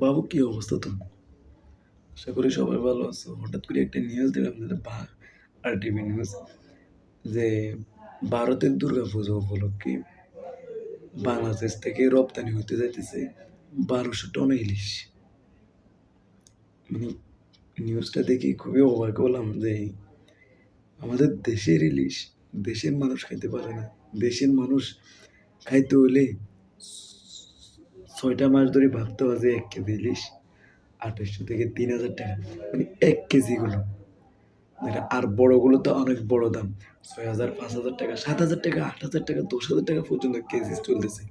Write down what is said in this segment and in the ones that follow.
বাবু, কি অবস্থা তো আশা করি সবাই ভালো আছো। হঠাৎ করে একটা নিউজ দিলাম যে আর টিভি নিউজ যে ভারতের দুর্গা পুজো উপলক্ষে বাংলাদেশ থেকে রপ্তানি হতে যাইতেছে বারোশো টন ইলিশ। মানে নিউজটা দেখে খুবই অবাক হলাম যে আমাদের দেশের ইলিশ দেশের মানুষ খাইতে পারে না। দেশের মানুষ খাইতে হলে ছয়টা মাস ধরে ভাবতে হবে এক কেজি ইলিশ আঠাশশো থেকে তিন হাজার টাকা মানে এক কেজিগুলো মানে আর বড়গুলো তো অনেক বড় দাম, ছয় হাজার, পাঁচ হাজার টাকা, সাত হাজার টাকা, আট হাজার টাকা, দশ হাজার টাকা পর্যন্ত কেজি চলতেছে।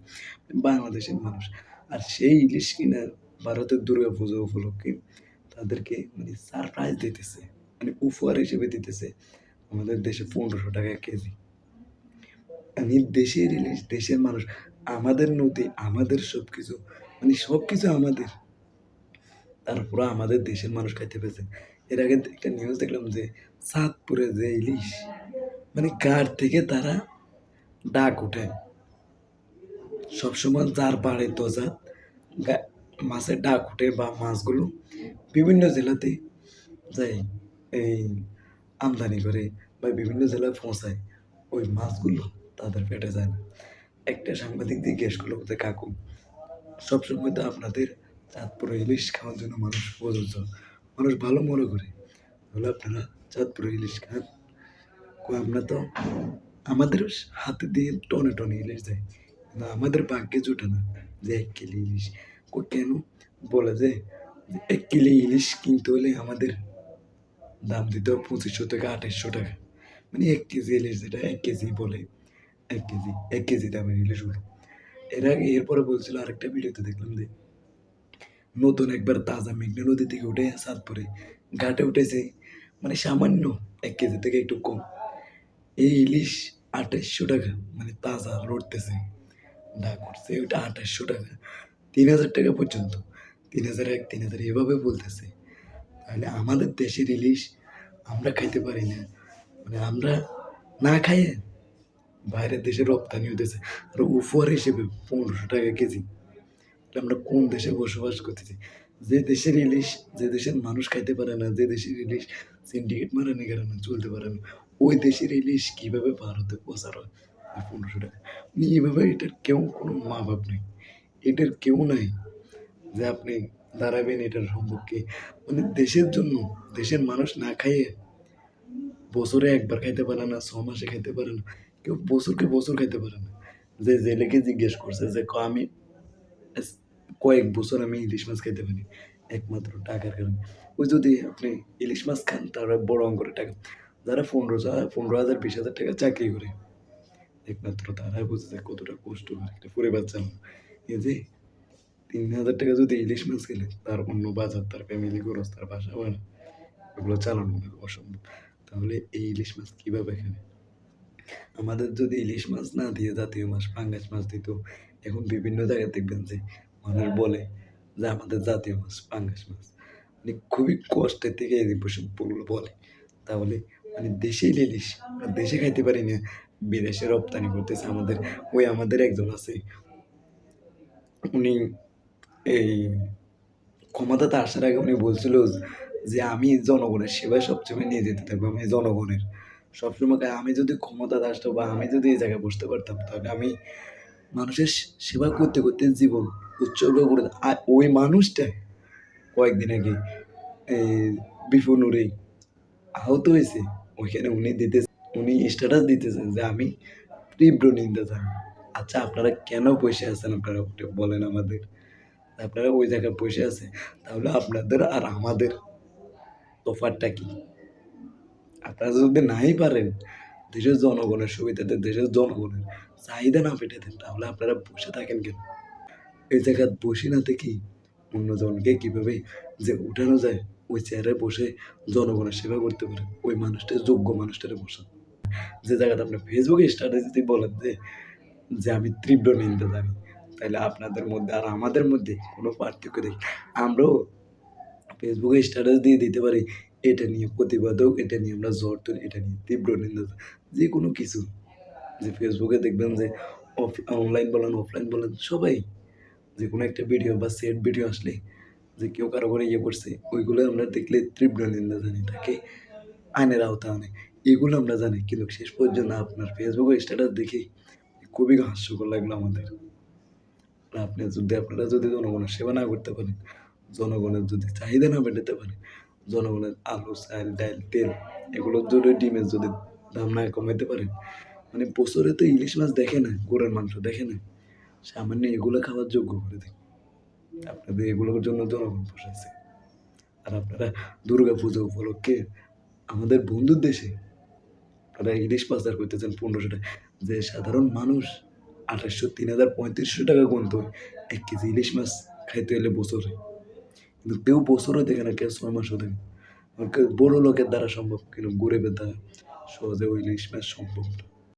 বাংলাদেশের মানুষ, আর সেই ইলিশ কিনা ভারতের দুর্গা পুজো উপলক্ষে তাদেরকে মানে সারপ্রাইজ দিতেছে মানে উপহার হিসেবে দিতেছে আমাদের দেশে পনেরোশো টাকা কেজি। আমি দেশের ইলিশ, দেশের মানুষ আমাদের নদী, আমাদের সব কিছু মানে সব কিছু আমাদের। তারপরে আমাদের দেশের মানুষ খাইতে পেয়েছে। এর আগে একটা নিউজ দেখলাম যে চাঁদপুরে যে ইলিশ মানে কার থেকে তারা ডাক উঠে সবসময় যার বাড়ে তো জাত গা- মাছের ডাক উঠে বা মাছগুলো বিভিন্ন জেলাতে যায়, এই আমদানি করে বা বিভিন্ন জেলায় পৌঁছায়। ওই মাছগুলো তাদের পেটে যায় না। একটা সাংবাদিক জিজ্ঞেস করল যে কাকু সবসময় তো আপনাদের চাঁদপুরে ইলিশ খাওয়ার জন্য মানুষ প্রযোজ্য। মানুষ ভালো মনে করে। তাহলে আপনারা চাঁদপুরে ইলিশ খান। আমরা তো আমাদের হাতে দিয়ে টনে টনে ইলিশ দেয়। কিন্তু আমাদের ভাগ্যে জুটে না যে এক কিলো ইলিশ। কেন? বলে যে এক কিলো ইলিশ কিনতে হলে আমাদের দাম দিতে পঁচিশশো থেকে আঠাশশো টাকা। মানে এক কেজি ইলিশ যেটা এক কেজি বলে। এক কেজি এক কেজি দামের ইলিশগুলো এর আগে, এরপরে বলছিল আরেকটা ভিডিওতে দেখলাম যে, নতুন একবার তাজা মেঘনা নদী থেকে উঠে সাতপুরে ঘাটে উঠেছে মানে সামান্য এক কেজি থেকে একটু কম। এই ইলিশ আঠাশশো টাকা মানে তাজা লড়তেছে। ডাক করছে, ওইটা আঠাশশো টাকা। তিন হাজার টাকা পর্যন্ত। তিন হাজার এক, তিন হাজার এভাবে বলতেছে। তাহলে আমাদের দেশের ইলিশ আমরা খাইতে পারি না। মানে আমরা না খাইয়ে বাইরের দেশে রপ্তানি হতেছে আর উপহার হিসেবে পনেরোশো টাকা কেজি। আমরা কোন দেশে বসবাস করতেছি? যে দেশের ইলিশ, যে দেশের মানুষ খাইতে পারে না, যে দেশের ইলিশ সিন্ডিকেট মারানি কারণে চলতে পারে না, ওই দেশের ইলিশ কীভাবে ভারতে প্রচার হয়? পনেরোশো টাকা। মানে এইভাবে এটার কেউ কোনো মা বাপ নেই। এটার কেউ নাই যে আপনি দাঁড়াবেন এটার সম্পর্কে। মানে দেশের জন্য, দেশের মানুষ না খাইয়ে বছরে একবার খাইতে পারে না ছ মাসে খাইতে পারে না কেউ বছরকে বছর খেতে পারে না। যে জেলেকে জিজ্ঞেস করছে যে ক আমি কয়েক বছর আমি ইলিশ মাছ খেতে পারি? একমাত্র টাকার কারণে। ওই যদি আপনি ইলিশ মাছ খান, তাহলে বড় অঙ্কের টাকা। যারা পনেরো পনেরো হাজার, বিশ হাজার টাকা চাকরি করে, একমাত্র তারাই বুঝে যায় কতটা কষ্ট করে একটা পরিবার চালানো। এই যে তিন হাজার টাকা যদি ইলিশ মাছ খেলে, তার অন্য বাজার, তার ফ্যামিলি খরচ, তার বাসা ভাড়া, এগুলো চালানো অসম্ভব। তাহলে এই ইলিশ মাছ কীভাবে খাবে? আমাদের যদি ইলিশ মাছ না দিয়ে জাতীয় মাছ পাঙ্গাস মাছ দিত এখন বিভিন্ন জায়গায় দেখবেন যে মানুষ বলে যে আমাদের জাতীয় মাছ পাঙ্গাস মাছ। মানে খুবই কষ্টের থেকে এই পশুগুলো বলে। তাহলে মানে দেশেই ইলিশ দেশে খাইতে পারি না বিদেশে রপ্তানি করতেছে আমাদের ওই আমাদের একজন আছে। উনি এই ক্ষমতাতে আসার আগে উনি বলছিল যে আমি জনগণের সেবায় সবসময় নিয়ে যেতে থাকব আমি জনগণের সবসময় আমি যদি ক্ষমতাতে আসতো বা আমি যদি এই জায়গায় বসতে পারতাম, তাহলে আমি মানুষের সেবা করতে করতে জীবন উৎসর্গ করে আর ওই মানুষটা কয়েকদিন আগে বিপুনুরে আহত হয়েছে। ওইখানে উনি দিতে উনি স্ট্যাটাস দিতেছেন যে আমি তীব্র নিন্দা জানাই আচ্ছা আপনারা কেন বসে আছেন? আপনারা বলেন আমাদের। আপনারা ওই জায়গায় বসে আছে তাহলে আপনাদের আর আমাদের তফাৎটা কি? আপনারা যদি নাই পারেন, দেশের জনগণের সুবিধাতে দেশের জনগণের চাহিদা না পেটে দেন, তাহলে আপনারা বসে থাকেন কেন? এই জায়গায় বসে না থেকেই অন্যজনকে কীভাবে যে উঠানো যায়, ওই চেয়ারে বসে জনগণের সেবা করতে পারে ওই মানুষটা যোগ্য মানুষটারে বসা যে জায়গাতে আপনি ফেসবুকে স্ট্যাটাস যদি বলেন যে যে আমি তীব্র নিন্দা জানি তাহলে আপনাদের মধ্যে আর আমাদের মধ্যে কোনো পার্থক্য দেখি আমরাও ফেসবুকে স্ট্যাটাস দিয়ে দিতে পারি এটা নিয়ে প্রতিবাদ হোক এটা নিয়ে আমরা জ্বর তুলি এটা নিয়ে তীব্র নিন্দা। যে কোনো কিছু। যে ফেসবুকে দেখবেন যে অফ অনলাইন বলেন অফলাইন বলেন, সবাই যে কোনো একটা ভিডিও বা সেট ভিডিও আসলে যে কেউ কারও করে ইয়ে করছে, ওইগুলো আমরা দেখলে তীব্র নিন্দা জানি, তাকে আইনের আওতা আনে। এগুলো আমরা জানি, কিন্তু শেষ পর্যন্ত আপনার ফেসবুকে স্ট্যাটাস দেখে খুবই হাস্যকর লাগল আমাদের। আপনি যদি, আপনারা যদি জনগণের সেবা না করতে পারেন, জনগণের যদি চাহিদা না মেটাতে পারেন জনগণের আলু, চাল, ডাল, তেল, এগুলোর জন্য ডিমের যদি দাম না কমাইতে পারেন মানে বছরে তো ইলিশ মাছ দেখে না, গরুর মাংস দেখে না। সামান্য এগুলো খাওয়ার যোগ্য করে দিন আপনাদের এগুলোর জন্য জনগণ বসেছে আর আপনারা দুর্গা পুজো উপলক্ষে আমাদের বন্ধুর দেশে আপনারা ইলিশ পাচার করতেছেন পনেরোশো টাকা। যে সাধারণ মানুষ আঠাশশো তিন হাজার পঁয়ত্রিশশো টাকা গুনতে, এক কেজি ইলিশ মাছ খাইতে হলে বছরে। কিন্তু কেউ বছরও দেখে না কেউ ছয় মাস হতে। বড় লোকের দ্বারা সম্ভব, কিন্তু গরিবের দ্বারা সহজে ওই ইলিশ মাছ সম্ভব না